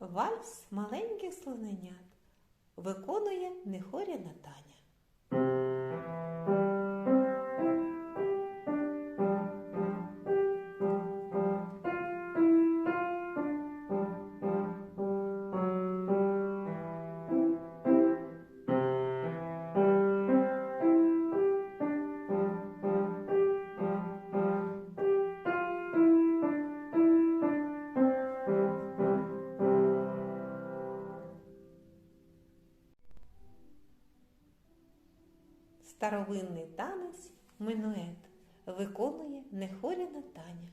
Вальс маленьких слоненят виконує нехоряна Таня. Старовинний танець минует виконує Нехоряна Таня.